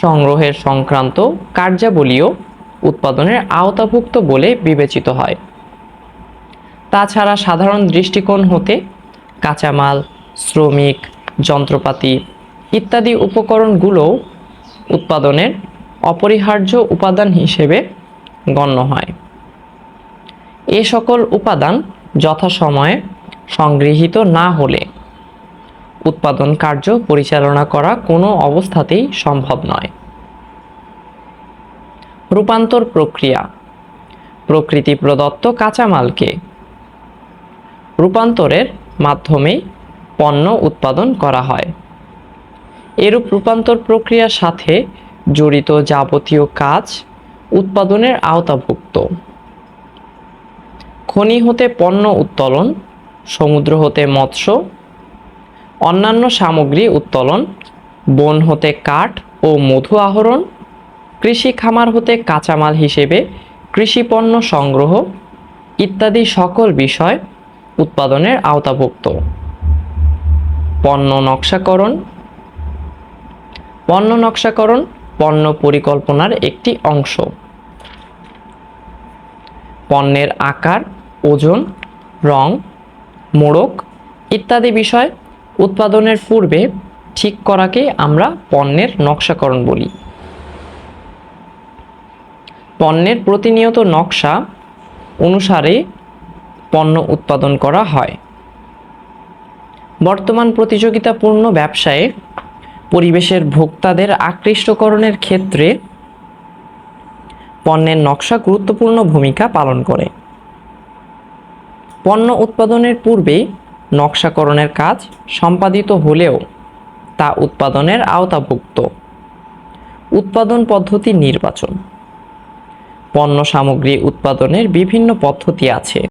সংগ্রহের সংক্রান্ত কার্যাবলীও উৎপাদনের আওতাভুক্ত বলে বিবেচিত হয়। তাছাড়া সাধারণ দৃষ্টিকোণ হতে কাঁচামাল, শ্রমিক, যন্ত্রপাতি ইত্যাদি উপকরণগুলোও উৎপাদনের অপরিহার্য উপাদান হিসেবে গণ্য হয়। এ সকল উপাদান যথাসময়ে সংগৃহীত না হলে উৎপাদন কার্য পরিচালনা করা কোনো অবস্থাতেই সম্ভব নয়। রূপান্তর প্রক্রিয়া। প্রকৃতি প্রদত্ত কাঁচামালকে রূপান্তরের মাধ্যমে পণ্য উৎপাদন করা হয়। এরূপ রূপান্তর প্রক্রিয়ার সাথে জড়িত যাবতীয় কাজ উৎপাদনের আওতাভুক্ত। খনি হতে পণ্য উত্তোলন, সমুদ্র হতে মৎস্য অন্যান্য সামগ্রী উত্তোলন, বন হতে কাঠ ও মধু আহরণ, কৃষি খামার হতে কাঁচামাল হিসেবে কৃষি পণ্য সংগ্রহ ইত্যাদি সকল বিষয় উৎপাদনের আওতাভুক্ত। পণ্য নকশাকরণ। পণ্য নকশাকরণ পণ্য পরিকল্পনার একটি অংশ। পণ্যের আকার, ওজন, রং, মোড়ক ইত্যাদি বিষয় উৎপাদনের পূর্বে ঠিক করাকে আমরা পণ্যের নকশাকরণ বলি। পণ্যের প্রতিনিয়ত নকশা অনুসারে পণ্য উৎপাদন করা হয়। বর্তমান প্রতিযোগিতাপূর্ণ ব্যবসায়ে পরিবেশের ভোক্তাদের আকৃষ্টকরণের ক্ষেত্রে পণ্যের নকশা গুরুত্বপূর্ণ ভূমিকা পালন করে। পণ্য উৎপাদনের পূর্বেই নকশাকরণের কাজ সম্পাদিত হলেও তা উৎপাদনের আওতাভুক্ত। উৎপাদন পদ্ধতি নির্বাচন। পণ্য সামগ্রী উৎপাদনের বিভিন্ন পদ্ধতি আছে।